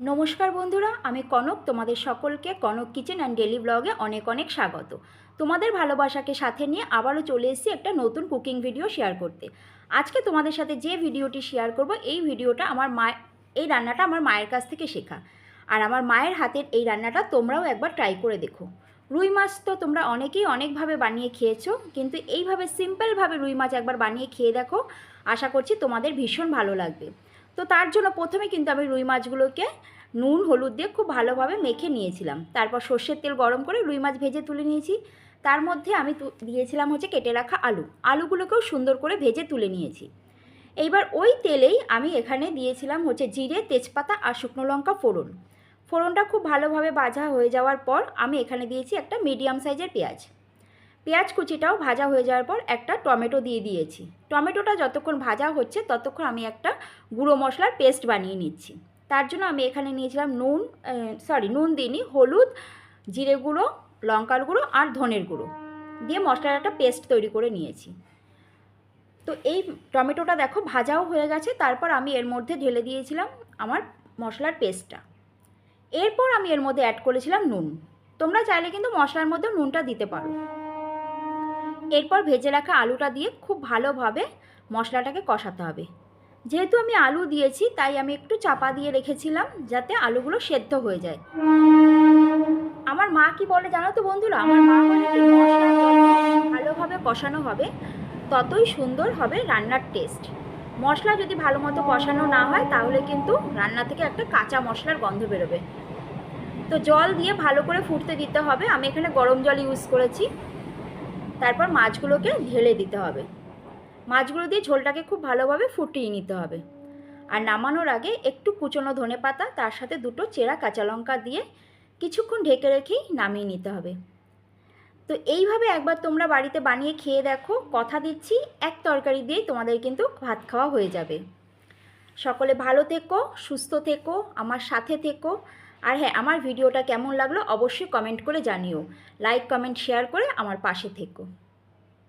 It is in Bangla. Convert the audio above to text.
নমস্কার বন্ধুরা, আমি কনক। তোমাদের সকলকে কনক কিচেন অ্যান্ড ডেলি ব্লগে অনেক অনেক স্বাগত। তোমাদের ভালোবাসাকে সাথে নিয়ে আবারও চলে এসেছি একটা নতুন কুকিং ভিডিও শেয়ার করতে। আজকে তোমাদের সাথে যে ভিডিওটি শেয়ার করব, এই ভিডিওটা আমার মা এই রান্নাটা আমার মায়ের কাছ থেকে শেখা। আর আমার মায়ের হাতের এই রান্নাটা তোমরাও একবার ট্রাই করে দেখো। রুই মাছ তো তোমরা অনেকেই অনেকভাবে বানিয়ে খেয়েছো, কিন্তু এইভাবে সিম্পলভাবে রুই মাছ একবার বানিয়ে খেয়ে দেখো। আশা করছি তোমাদের ভীষণ ভালো লাগবে। তো তার জন্য প্রথমে কিন্তু আমি রুই মাছগুলোকে নুন, হলুদ দিয়ে খুব ভালোভাবে মেখে নিয়েছিলাম। তারপর সর্ষের তেল গরম করে রুই মাছ ভেজে তুলে নিয়েছি। তার মধ্যে আমি দিয়েছিলাম হচ্ছে কেটে রাখা আলু। আলুগুলোকেও সুন্দর করে ভেজে তুলে নিয়েছি। এইবার ওই তেলেই আমি এখানে দিয়েছিলাম হচ্ছে জিরে, তেজপাতা আর শুকনো লঙ্কা ফোড়ন। ফোড়নটা খুব ভালোভাবে বাজা হয়ে যাওয়ার পর আমি এখানে দিয়েছি একটা মিডিয়াম সাইজের পেঁয়াজ। পেঁয়াজ কুচিটাও ভাজা হয়ে যাওয়ার পর একটা টমেটো দিয়ে দিয়েছি। টমেটোটা যতক্ষণ ভাজা হচ্ছে ততক্ষণ আমি একটা গুঁড়ো মশলার পেস্ট বানিয়ে নিচ্ছি। তার জন্য আমি এখানে নিয়েছিলাম নুন সরি, নুন দিইনি, হলুদ, জিরে গুঁড়ো, লঙ্কার গুঁড়ো আর ধনের গুঁড়ো দিয়ে মশলার একটা পেস্ট তৈরি করে নিয়েছি। তো এই টমেটোটা দেখো ভাজাও হয়ে গেছে, তারপর আমি এর মধ্যে ঢেলে দিয়েছিলাম আমার মশলার পেস্টটা। এরপর আমি এর মধ্যে অ্যাড করেছিলাম নুন। তোমরা চাইলে কিন্তু মশলার মধ্যে নুনটা দিতে পারো। এরপর ভেজে রাখা আলুটা দিয়ে খুব ভালোভাবে মশলাটাকে কষাতে হবে। যেহেতু আমি আলু দিয়েছি, তাই আমি একটু চাপা দিয়ে রেখেছিলাম যাতে আলুগুলো সেদ্ধ হয়ে যায়। আমার মা কি বলে জানো তো বন্ধুরা? আমার মা বলে কি, মশলা ভালোভাবে কষানো হবে, ততই সুন্দর হবে রান্নার টেস্ট। মশলা যদি ভালো মতো কষানো না হয়, তাহলে কিন্তু রান্না থেকে একটা কাঁচা মশলার গন্ধ বেরোবে। তো জল দিয়ে ভালো করে ফুটতে দিতে হবে। আমি এখানে গরম জল ইউজ করেছি। তারপর মাছগুলোকে ঢেলে দিতে হবে। মাছগুলো দিয়ে ঝোলটাকে খুব ভালোভাবে ফুটিয়ে নিতে হবে। আর নামানোর আগে একটু কুচনো ধনে পাতা, তার সাথে দুটো চেরা কাঁচা লঙ্কা দিয়ে কিছুক্ষণ ঢেকে রেখেই নামিয়ে নিতে হবে। তো এইভাবে একবার তোমরা বাড়িতে বানিয়ে খেয়ে দেখো, কথা দিচ্ছি, এক তরকারি দিয়েই তোমাদের কিন্তু ভাত খাওয়া হয়ে যাবে। সকলে ভালো থেকো, সুস্থ থেকো, আমার সাথে থেকো। আর হ্যাঁ আমার ভিডিওটা কেমন লাগল অবশ্যই কমেন্ট করে জানিও। লাইক কমেন্ট শেয়ার করে আমার পাশে থেকো।